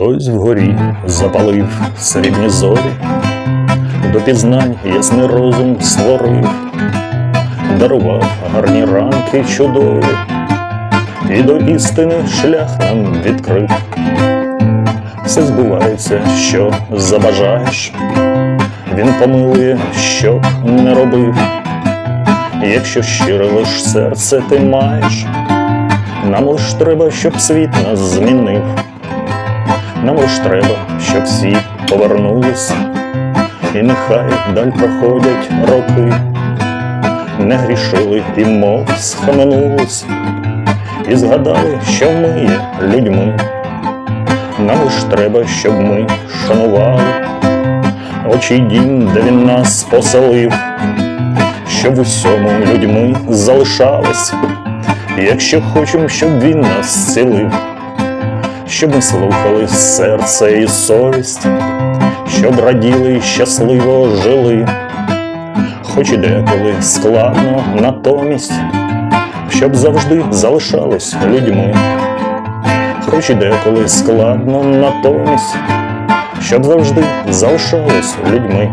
Хтось вгорі запалив срібні зорі, до пізнань ясний розум створив, дарував гарні ранки чудові, і до істини шлях нам відкрив. Все збувається, що забажаєш, він помилує, що не робив. Якщо щире лиш серце ти маєш, нам лиш треба, щоб світ нас змінив. Нам лиш треба, щоб всі повернулись, і нехай даль проходять роки, не грішили і мов схаменулись, і згадали, що ми є людьми. Нам лиш треба, щоб ми шанували. Очі дім, де він нас поселив, щоб усьому людьми залишались, якщо хочемо, щоб він нас зцілив щоб ми слухали серце і совість, щоб раділи і щасливо жили, хоч і деколи складно натомість, щоб завжди залишались людьми, хоч і деколи складно натомість, щоб завжди залишались людьми.